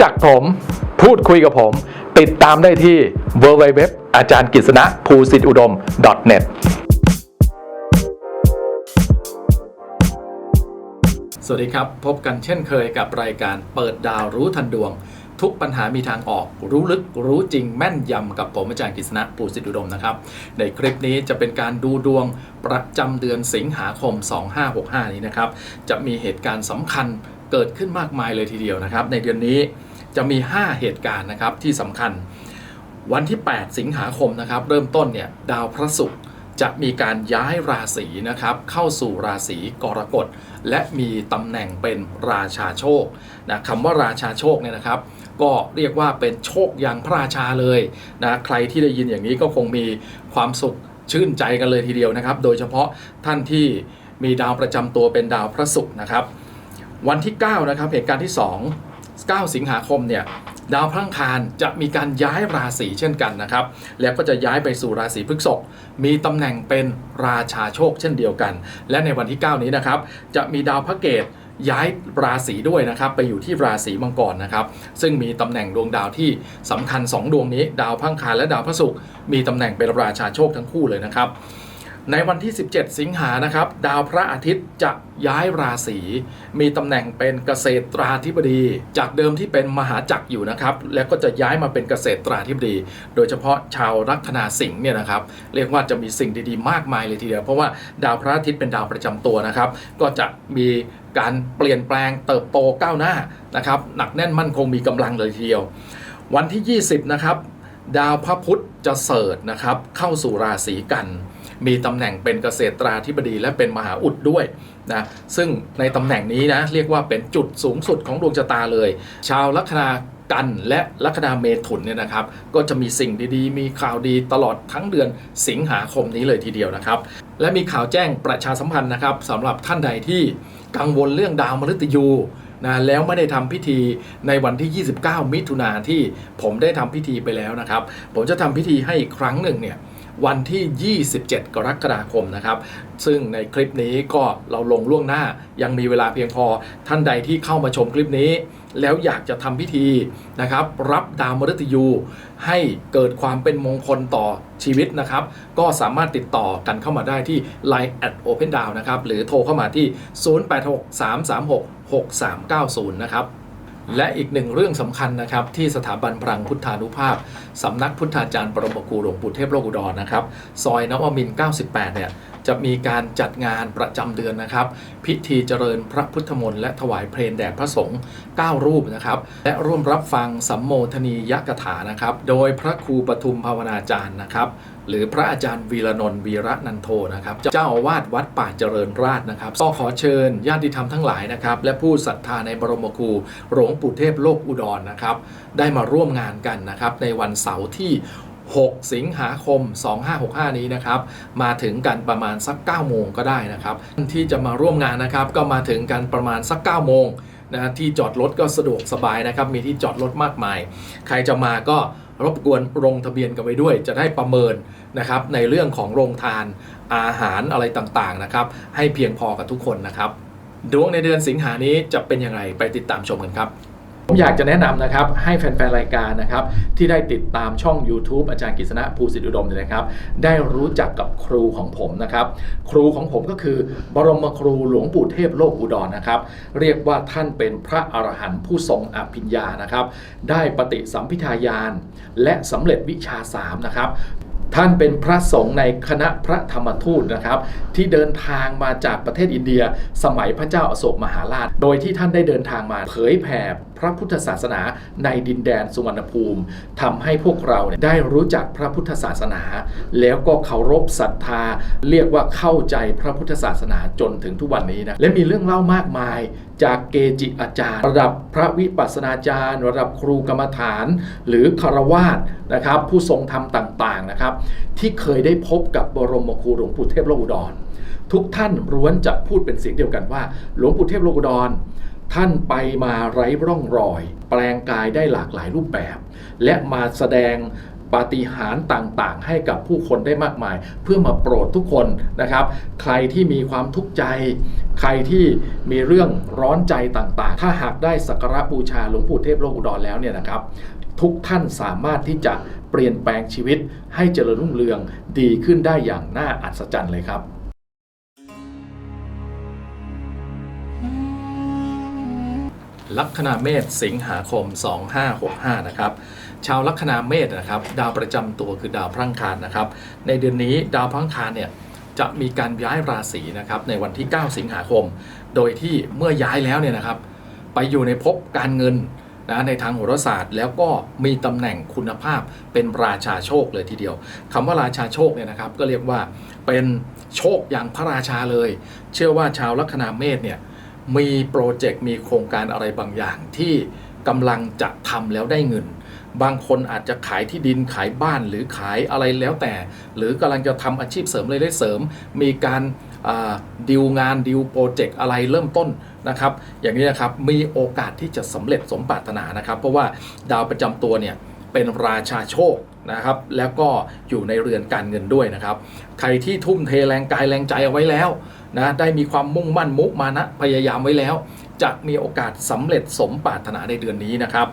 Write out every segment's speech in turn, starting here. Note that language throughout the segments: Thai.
จักผมพูดคุยกับผม ติดตามได้ที่ www อาจารย์กิษณะภูสิทธิอุดม .net สวัสดีครับ พบกันเช่นเคยกับรายการเปิดดาวรู้ทันดวง ทุกปัญหามีทางออก รู้ลึกรู้จริงแม่นยำกับผมอาจารย์กฤษณะปูสิทธิอุดมนะครับ ในคลิปนี้จะเป็นการดูดวงประจำเดือนสิงหาคม 2565 นี้นะครับ จะมีเหตุการณ์สำคัญเกิดขึ้นมากมายเลยทีเดียวนะครับ ในเดือนนี้ จะมี 5 เหตุการณ์นะครับที่สำคัญ วันที่ 8 สิงหาคมนะครับเริ่มต้นเนี่ยดาวพระศุกร์จะมีการย้ายราศีนะครับเข้าสู่ราศีกรกฎ และมีตำแหน่งเป็นราชาโชคนะคำว่าราชาโชคเนี่ยนะครับ ก็เรียกว่าเป็นโชคอย่างพระราชาเลยนะใครที่ได้ยินอย่างนี้ก็คงมีความสุขชื่นใจกันเลยทีเดียวนะครับ โดยเฉพาะท่านที่มีดาวประจำตัวเป็นดาวพระศุกร์นะครับ วันที่9นะครับเหตุการณ์ที่ 2 9 สิงหาคมเนี่ยดาวพระอังคารจะมีการย้ายราศีเช่นกันนะครับ แล้วก็จะย้ายไปสู่ราศีพฤษภมีตำแหน่งเป็นราชาโชคเช่นเดียวกัน และในวันที่ 9 นี้นะครับ จะมีดาวพระเกตย้ายราศีด้วยนะครับไปอยู่ที่ราศีมังกรนะครับ ซึ่งมีตำแหน่งดวงดาวที่สำคัญ 2 ดวงนี้ ดาวพังคารและดาวพระศุกร์มีตำแหน่งเป็นราชาโชคทั้งคู่เลยนะครับ ในวันที่ 17 สิงหานะครับ ดาวพระอาทิตย์จะย้ายราศีมีตำแหน่งเป็นเกษตราธิบดี จากเดิมที่เป็นมหาจักรอยู่นะครับ แล้วก็จะย้ายมาเป็นเกษตราธิบดี โดยเฉพาะชาวลัคนาสิงห์เนี่ยนะครับเรียกว่าจะมีสิ่งดีๆ มากมายเลยทีเดียวเพราะว่าดาวพระอาทิตย์เป็นดาวประจำตัวนะครับ ก็จะมีการเปลี่ยนแปลงเติบโตก้าวหน้านะครับหนักแน่นมั่นคงมีกำลังเลยทีเดียว วันที่ 20 นะครับ ดาวพระพุธจะเสริฐนะครับเข้าสู่ราศีกัน มีตำแหน่งเป็นเกษตราธิบดีและเป็นมหาอุดด้วยนะซึ่งในตำแหน่งนี้นะเรียกว่าเป็นจุดสูงสุดของดวงชะตาเลย ชาวลัคนากันและลัคนาเมถุนเนี่ยนะครับ ก็จะมีสิ่งดีๆ มีข่าวดีตลอดทั้งเดือนสิงหาคมนี้เลยทีเดียวนะครับ และมีข่าวแจ้งประชาสัมพันธ์นะครับสำหรับท่านใดที่กังวลเรื่องดาวมฤตยูนะแล้วไม่ได้ทำพิธีในวันที่ 29 มิถุนาที่ผมได้ทำพิธีไปแล้วนะครับ ผมจะทำพิธีให้อีกครั้งหนึ่งเนี่ย วันที่ 27 กรกฎาคมนะครับ ซึ่งในคลิปนี้ก็เราลงล่วงหน้ายังมีเวลาเพียงพอท่านใดที่เข้ามาชมคลิปนี้ แล้วอยากจะทำพิธีนะครับ รับดาวมฤตยูให้เกิดความเป็นมงคลต่อชีวิตนะครับ ก็สามารถติดต่อกันเข้ามาได้ที่ Line at Open Down นะครับ หรือโทรเข้ามาที่ 0863366390 นะครับ และอีกหนึ่งเรื่องสำคัญนะครับ ที่สถาบันพลังพุทธานุภาพสำนักพุทธาจารย์ปรมครูหลวงปู่เทพโลกุดรนะครับ ซอยนวมิน 98 เนี่ย จะมีการจัดงานประจำเดือนนะครับ พิธีเจริญพระพุทธมนต์และถวายเพลงแด่พระสงฆ์9รูปนะครับ และร่วมรับฟังสัมโมทนียกถานะครับ โดยพระครูปทุมภาวนาจารย์นะครับ หรือพระอาจารย์วีระนนท์วีระนันโทนะครับเจ้าอาวาสวัดป่าเจริญราษฎร์นะครับก็ขอเชิญญาติธรรมทั้งหลายนะครับและผู้ศรัทธาในบรมครูหลวงปู่เทพโลกอุดรนะครับได้มาร่วมงานกันนะครับในวันเสาร์ที่ 6 สิงหาคม 2565 นี้นะครับมาถึงกันประมาณสัก 9 โมงก็ได้นะครับที่จะมาร่วมงานนะครับก็มาถึงกันประมาณสัก 9 โมงนะที่จอดรถก็สะดวกสบายนะครับมีที่จอดรถมากมาย ใครจะมาก็ รบกวนลงทะเบียนกันไว้ด้วย จะได้ประเมินนะครับในเรื่องของโรงทานอาหารอะไรต่างๆนะครับให้เพียงพอกับทุกคนนะครับ ดวงในเดือนสิงหานี้จะเป็นยังไงไปติดตามชมกันครับ ผมอยากจะแนะนำนะครับให้แฟนๆ รายการนะครับที่ได้ติดตามช่อง YouTube อาจารย์กฤษณะภูสิทธิอุดมเนี่ยนะครับ ได้รู้จักกับครูของผมนะครับ ครูของผมก็คือบรมครูหลวงปู่เทพโลกอุดรนะครับ เรียกว่าท่านเป็นพระอรหันต์ผู้ทรงอภิญญานะครับ ได้ปฏิสัมพิทายาน และสำเร็จวิชาสามนะครับ ท่านเป็นพระสงฆ์ในคณะพระธรรมทูตนะครับ ที่เดินทางมาจากประเทศอินเดีย สมัยพระเจ้าอโศกมหาราช โดยที่ท่านได้เดินทางมาเผยแผ่พระพุทธศาสนาในดินแดนสุวรรณภูมิทำให้พวกเราเได้รู้จักพระพุทธศาสนา แล้วก็เคารพศรัทธา เรียกว่าเข้าใจพระพุทธศาสนาจนถึงทุกวันนี้นะและมีเรื่องเล่ามากมาย จากเกจิอาจารย์ ระดับพระวิปัสสนาจารย์ ระดับครูกรรมฐาน หรือคารวาสนะครับ ผู้ทรงธรรมต่างๆนะครับ ที่เคยได้พบกับบรมครูหลวงปู่เทพโลกุดร ทุกท่านล้วนจะพูดเป็นเสียงเดียวกันว่า หลวงปู่เทพโลกุดรท่านไปมาไร้ร่องรอย แปลงกายได้หลากหลายรูปแบบ และมาแสดง ปาฏิหาริย์ต่างๆ ให้กับผู้คนได้มากมาย เพื่อมาโปรดทุกคนนะครับ ใครที่มีความทุกข์ใจ ใครที่มีเรื่องร้อนใจต่างๆ ถ้าหากได้สักการะบูชาหลวงปู่เทพโลกอุดรแล้วเนี่ยนะครับ ทุกท่านสามารถที่จะเปลี่ยนแปลงชีวิตให้เจริญรุ่งเรืองดีขึ้นได้อย่างน่าอัศจรรย์เลยครับลัคนาเมษสิงหาคม 2565 นะครับ ชาวลัคนาเมษนะครับดาวประจำตัวคือดาวพลังคารนะครับ ในเดือนนี้ดาวพลังคารเนี่ยจะมีการย้ายราศีนะครับในวันที่ 9 สิงหาคม โดยที่เมื่อย้ายแล้วเนี่ยนะครับ ไปอยู่ในภพการเงินนะในทางโหราศาสตร์แล้วก็มีตำแหน่งคุณภาพเป็นราชาโชคเลยทีเดียวคำว่าราชาโชคเนี่ยนะครับ ก็เรียกว่าเป็นโชคอย่างพระราชาเลย เชื่อว่าชาวลัคนาเมษเนี่ยมีโปรเจกต์มีโครงการอะไรบางอย่างที่กำลังจะทำแล้วได้เงิน บางคนอาจจะขายที่ดินขายบ้านหรือขายอะไรแล้วแต่ หรือกำลังจะทำอาชีพเสริมรายได้เสริม มีการดิวงานดิวโปรเจกต์อะไรเริ่มต้นนะครับ อย่างนี้นะครับมีโอกาสที่จะสำเร็จสมปรารถนานะครับ เพราะว่าดาวประจำตัวเนี่ยเป็นราชาโชคนะครับ แล้วก็อยู่ในเรือนการเงินด้วยนะครับ ใครที่ทุ่มเทแรงกายแรงใจเอาไว้แล้วนะได้มีความมุ่งมั่นมุมานะพยายามไว้แล้ว จะมีโอกาสสำเร็จสมปรารถนาในเดือนนี้นะครับ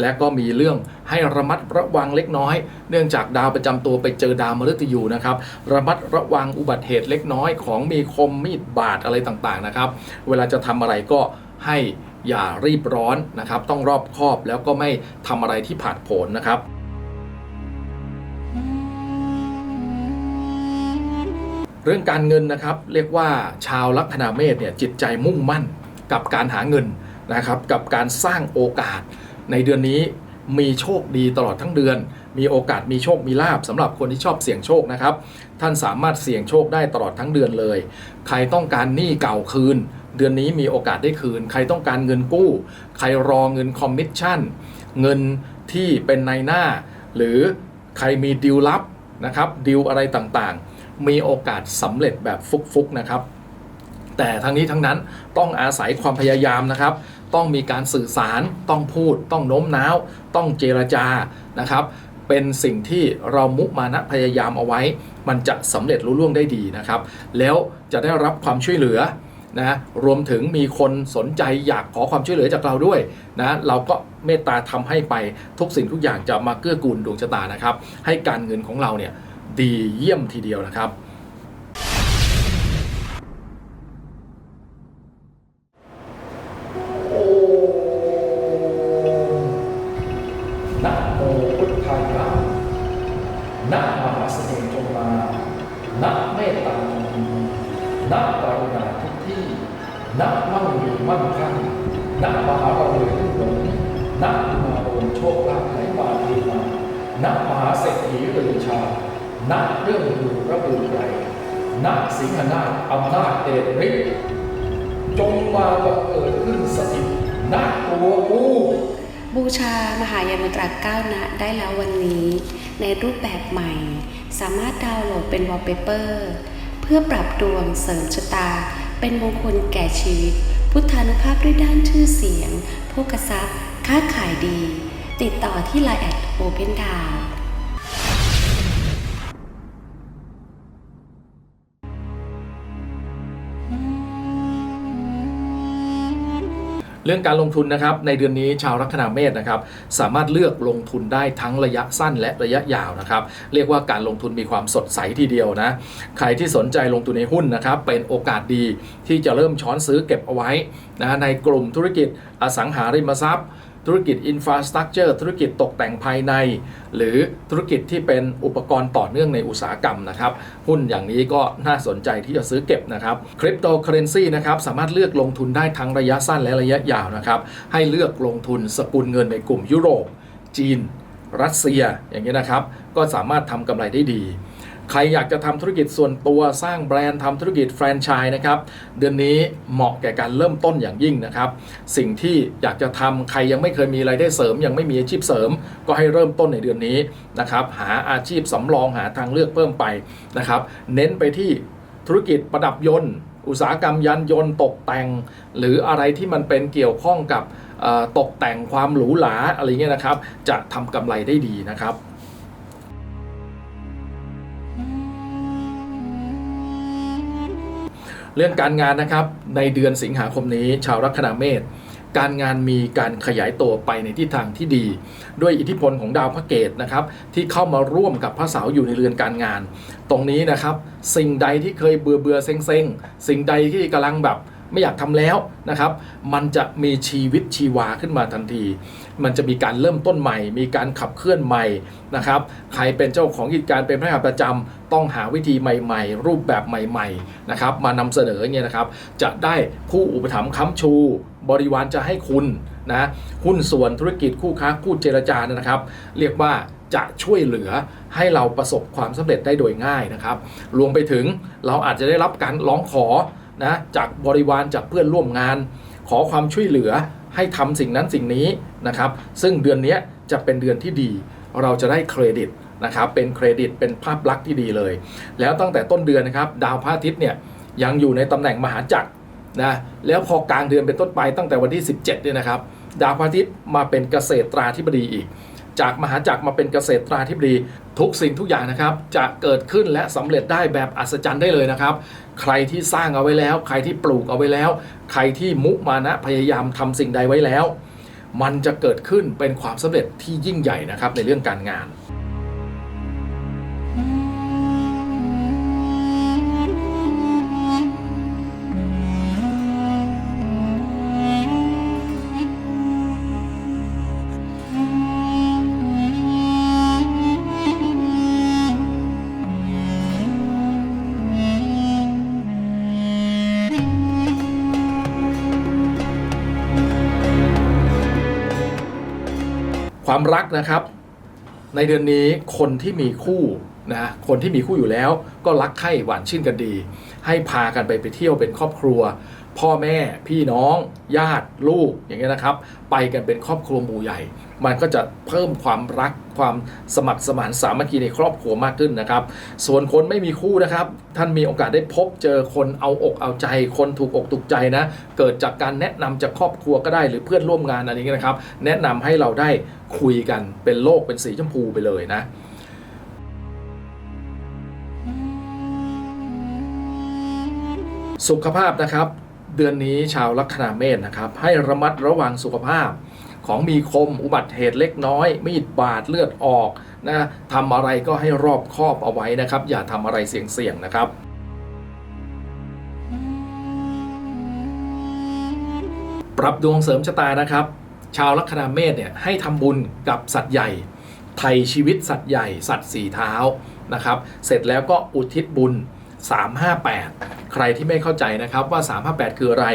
และก็มีเรื่องให้ระมัดระวังเล็กน้อย เนื่องจากดาวประจำตัวไปเจอดาวมฤตยูนะครับ ระมัดระวังอุบัติเหตุเล็กน้อยของมีคมมีดบาดอะไรต่างๆนะครับ เวลาจะทำอะไรก็ให้อย่ารีบร้อนนะครับ ต้องรอบคอบแล้วก็ไม่ทำอะไรที่ผาดโผนนะครับเรื่องการเงินนะครับ เรียกว่าชาวลัคนาเมษเนี่ยจิตใจมุ่งมั่น กับการหาเงินนะครับกับการสร้างโอกาสในเดือนนี้มีโชคดีตลอดทั้งเดือน มีโอกาสมีโชคมีลาบสำหรับคนที่ชอบเสี่ยงโชคนะครับ ท่านสามารถเสี่ยงโชคได้ตลอดทั้งเดือนเลย ใครต้องการหนี้เก่าคืน เดือนนี้มีโอกาสได้คืน ใครต้องการเงินกู้ ใครรอเงินคอมมิชชั่น เงินที่เป็นในหน้า หรือใครมีดีลลับนะครับดีลอะไรต่างๆ มีโอกาสสำเร็จแบบฟุกๆนะครับ แต่ทั้งนี้ทั้งนั้นต้องอาศัยความพยายามนะครับ ต้องมีการสื่อสาร ต้องพูด ต้องโน้มน้าว ต้องเจรจานะครับ เป็นสิ่งที่เรามุมานะพยายามเอาไว้ มันจะสำเร็จรุ่ล่วงได้ดีนะครับ แล้วจะได้รับความช่วยเหลือนะรวมถึงมีคนสนใจอยากขอความช่วยเหลือจากเราด้วยนะเราก็เมตตาทำให้ไปทุกสิ่งทุกอย่างจะมาเกื้อกูลดวงชะตานะครับ ให้การเงินของเราเนี่ยดีเยี่ยมทีเดียวนะครับ บูชามหายามุตราก้านะได้แล้ววันนี้ ในรูปแบบใหม่ สามารถดาวน์โหลดเป็นวอลเปเปอร์เพื่อปรับดวงเสริมชะตา เป็นมงคลแก่ชีวิต พุทธานุภาพด้วยด้านชื่อเสียงโภคทรัพย์ ค้าขายดี ติดต่อที่ไลน์แอดโอเพนดาว เรื่องการลงทุนนะครับในเดือนนี้ชาวลัคนาเมษนะครับสามารถเลือกลงทุนได้ทั้งระยะสั้นและระยะยาวนะครับเรียกว่าการลงทุนมีความสดใสทีเดียวนะใครที่สนใจลงทุนในหุ้นนะครับเป็นโอกาสดีที่จะเริ่มช้อนซื้อเก็บเอาไว้นะในกลุ่มธุรกิจอสังหาริมทรัพย์ ธุรกิจอินฟราสตรักเจอร์ธุรกิจตกแต่งภายใน หรือธุรกิจที่เป็นอุปกรณ์ต่อเนื่องในอุตสาหกรรมนะครับ หุ้นอย่างนี้ก็น่าสนใจที่จะซื้อเก็บนะครับคริปโตเคอเรนซีนะครับสามารถเลือกลงทุนได้ทั้งระยะสั้นและระยะยาวนะครับ ให้เลือกลงทุนสกุลเงินในกลุ่มยุโรป จีน รัสเซียอย่างนี้ยนะครับ ก็สามารถทำกำไรได้ดี ใครอยากจะทำธุรกิจส่วนตัวสร้างแบรนด์ทำธุรกิจแฟรนไชส์นะครับ เดือนนี้เหมาะแก่การเริ่มต้นอย่างยิ่งนะครับ สิ่งที่อยากจะทำใครยังไม่เคยมีรายได้เสริม ยังไม่มีอาชีพเสริม ก็ให้เริ่มต้นในเดือนนี้นะครับหาอาชีพสำรองหาทางเลือกเพิ่มไปนะครับ เน้นไปที่ธุรกิจประดับยนต์ อุตสาหกรรมยานยนต์ตกแต่ง หรืออะไรที่มันเป็นเกี่ยวข้องกับตกแต่งความหรูหราอะไรเงี้ยนะครับ จะทำกำไรได้ดีนะครับ เรื่องการงานนะครับในเดือนสิงหาคมนี้ชาวลัคนาเมษการงานมีการขยายตัวไปในทิศทางที่ดี ด้วยอิทธิพลของดาวพระเกตนะครับที่เข้ามาร่วมกับพระเสาร์อยู่ในเรือนการงาน ตรงนี้นะครับ สิ่งใดที่เคยเบื่อเบื่อเซ็งเซ็งสิ่งใดที่กำลังแบบ ไม่อยากทำแล้วนะครับ มันจะมีชีวิตชีวาขึ้นมาทันที มันจะมีการเริ่มต้นใหม่ มีการขับเคลื่อนใหม่นะครับ ใครเป็นเจ้าของกิจการเป็นพนักงานประจำต้องหาวิธีใหม่ ๆ รูปแบบใหม่ๆนะครับ มานำเสนอเนี่ยนะครับ จะได้ผู้อุปถัมภ์ค้ำชู บริวารจะให้คุณนะหุ้นส่วนธุรกิจคู่ค้าคู่เจรจาเนยนะครับ เรียกว่าจะช่วยเหลือให้เราประสบความสำเร็จได้โดยง่ายนะครับ รวมไปถึงเราอาจจะได้รับการร้องขอ นะจากบริวารจากเพื่อนร่วมงาน ขอความช่วยเหลือให้ทำสิ่งนั้นสิ่งนี้นะครับ ซึ่งเดือนนี้จะเป็นเดือนที่ดี เราจะได้เครดิตนะครับเป็นเครดิตเป็นภาพลักษณ์ที่ดีเลย แล้วตั้งแต่ต้นเดือนนะครับ ดาวพระอาทิตย์เนี่ยยังอยู่ในตำแหน่งมหาจักรนะแล้วพอกลางเดือนเป็นต้นไปตั้งแต่วันที่ 17เนี่ยนะครับ ดาวพระอาทิตย์มาเป็นเกษตราธิบดีอีก จากมหาจักรมาเป็นเกษตราธิบดีทุกสิ่งทุกอย่างนะครับ จะเกิดขึ้นและสำเร็จได้แบบอัศจรรย์ได้เลยนะครับ ใครที่สร้างเอาไว้แล้ว ใครที่ปลูกเอาไว้แล้ว ใครที่มุมานะพยายามทำสิ่งใดไว้แล้ว มันจะเกิดขึ้นเป็นความสำเร็จที่ยิ่งใหญ่นะครับในเรื่องการงาน ความรักนะครับ ในเดือนนี้คนที่มีคู่นะคนที่มีคู่อยู่แล้วก็รักใคร่หวานชื่นกันดี ให้พากันไปไปเที่ยวเป็นครอบครัว พ่อแม่พี่น้อง ญาติลูกอย่างเงี้ยนะครับ ไปกันเป็นครอบครัวหมู่ใหญ่ มันก็จะเพิ่มความรักความสมัครสมานสามัคคีในครอบครัวมากขึ้นนะครับ ส่วนคนไม่มีคู่นะครับ ท่านมีโอกาสได้พบเจอคนเอาอกเอาใจ คนถูกอกถูกใจนะ เกิดจากการแนะนำจากครอบครัวก็ได้หรือเพื่อนร่วมงานอะไรเงี้ยนะครับ แนะนำให้เราได้คุยกันเป็นโลกเป็นสีชมพูไปเลยนะสุขภาพนะครับ เดือนนี้ชาวลัคนาเมษนะครับ ให้ระมัดระวังสุขภาพ ของมีคมอุบัติเหตุเล็กน้อย มีดบาดเลือดออกนะทำอะไรก็ให้รอบคอบเอาไว้นะครับ อย่าทำอะไรเสี่ยงๆนะครับปรับดวงเสริมชะตานะครับ ชาวลัคนาเมษเนี่ยให้ทำบุญกับสัตว์ใหญ่ ไทยชีวิตสัตว์ใหญ่ สัตว์สี่เท้านะครับ เสร็จแล้วก็อุทิศบุญ 358 ใครที่ไม่เข้าใจนะครับว่า 358 คืออะไร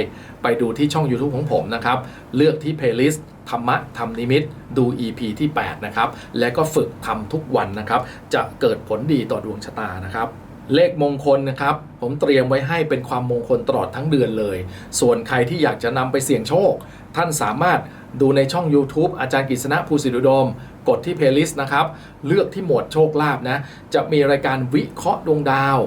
ไปดูที่ช่อง YouTube ของผมนะครับ เลือกที่ playlist ธรรมะธรรมนิมิตดู EP ที่ 8 นะครับ และก็ฝึกทำทุกวันนะครับ จะเกิดผลดีต่อดวงชะตานะครับเลขมงคลนะครับ ผมเตรียมไว้ให้เป็นความมงคลตลอดทั้งเดือนเลย ส่วนใครที่อยากจะนำไปเสี่ยงโชค ท่านสามารถดูในช่อง YouTube อาจารย์กฤษณะภูสิริอุดม กดที่ playlist นะครับ เลือกที่หมวดโชคลาภนะ จะมีรายการวิเคราะห์ดวงดาว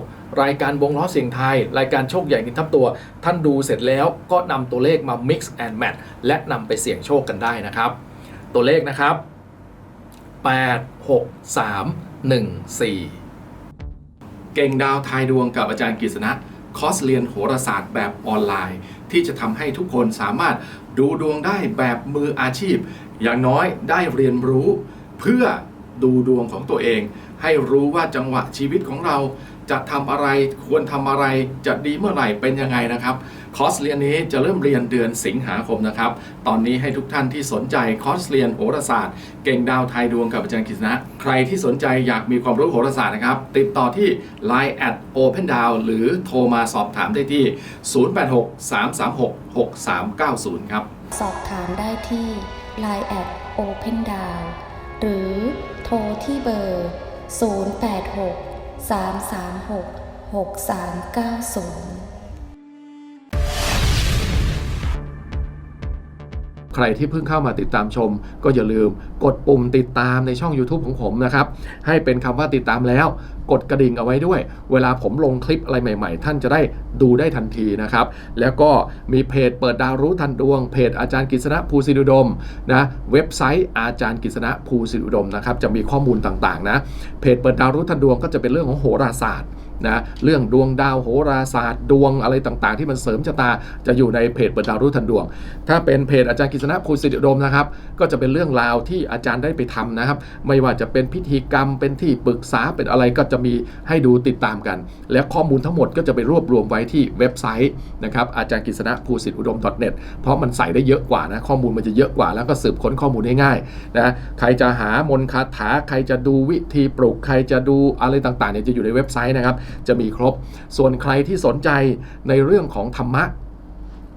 รายการวงล้อเสียงไทย รายการโชคใหญ่นินทับตัว ท่านดูเสร็จแล้วก็นำตัวเลขมา mix and match และนำไปเสี่ยงโชคกันได้นะครับ ตัวเลขนะครับ 8 6 3 1 4 เก่งดาวทายดวงกับอาจารย์กฤษณะคอร์สเรียนโหราศาสตร์แบบออนไลน์ ที่จะทำให้ทุกคนสามารถดูดวงได้แบบมืออาชีพ อย่างน้อยได้เรียนรู้ เพื่อดูดวงของตัวเอง ให้รู้ว่าจังหวะชีวิตของเรา จะทำอะไรควรทำอะไรจะดีเมื่อไหร่เป็นยังไงนะครับคอร์สเรียนนี้จะเริ่มเรียนเดือนสิงหาคมนะครับ ตอนนี้ให้ทุกท่านที่สนใจคอร์สเรียนโหราศาสตร์เก่งดาวไทยดวงกับอาจารย์กฤษณะใครที่สนใจอยากมีความรู้โหราศาสตร์นะครับ ติดต่อที่ Line at Open Down หรือโทรมาสอบถามได้ที่ 086 336 6390 ครับ สอบถามได้ที่ Line at Open Down หรือโทรที่เบอร์ 086 336 6390ใครที่เพิ่งเข้ามาติดตามชม ก็อย่าลืม กดปุ่มติดตามในช่อง YouTube ของผมนะครับ ให้เป็นคำว่าติดตามแล้ว กดกระดิ่งเอาไว้ด้วย เวลาผมลงคลิปอะไรใหม่ๆ ท่านจะได้ดูได้ทันทีนะครับ แล้วก็มีเพจเปิดดาวรู้ทันดวง เพจอาจารย์กฤษณะภูสิรุดมนะเว็บไซต์อาจารย์กฤษณะภูสิรุดมนะครับจะมีข้อมูลต่างๆนะเพจเปิดดาวรู้ทันดวงก็จะเป็นเรื่องของโหราศาสตร์นะเรื่องดวงดาวโหราศาสตร์ดวงอะไรต่างๆ ที่มันเสริมชะตาจะอยู่ในเพจเปิดดาวรู้ทันดวง ถ้าเป็นเพจอาจารย์กฤษณะภูสิริอุดมนะครับ ก็จะเป็นเรื่องราวที่อาจารย์ได้ไปทำนะครับ ไม่ว่าจะเป็นพิธีกรรมเป็นที่ปรึกษาเป็นอะไรก็จะมีให้ดูติดตามกัน และข้อมูลทั้งหมดก็จะไปรวบรวมไว้ที่เว็บไซต์นะครับอาจารย์กฤษณะภูสิริอุดม .net เพราะมันใส่ได้เยอะกว่านะข้อมูลมันจะเยอะกว่าแล้วก็สืบค้นข้อมูลได้ง่ายนะใครจะหามนคาถาใครจะดูวิธีปลุกใครจะดูอะไรต่างๆเนี่ยจะอยู่ในเว็บไซต์นะครับจะมีครบ ส่วนใครที่สนใจในเรื่องของธรรมะ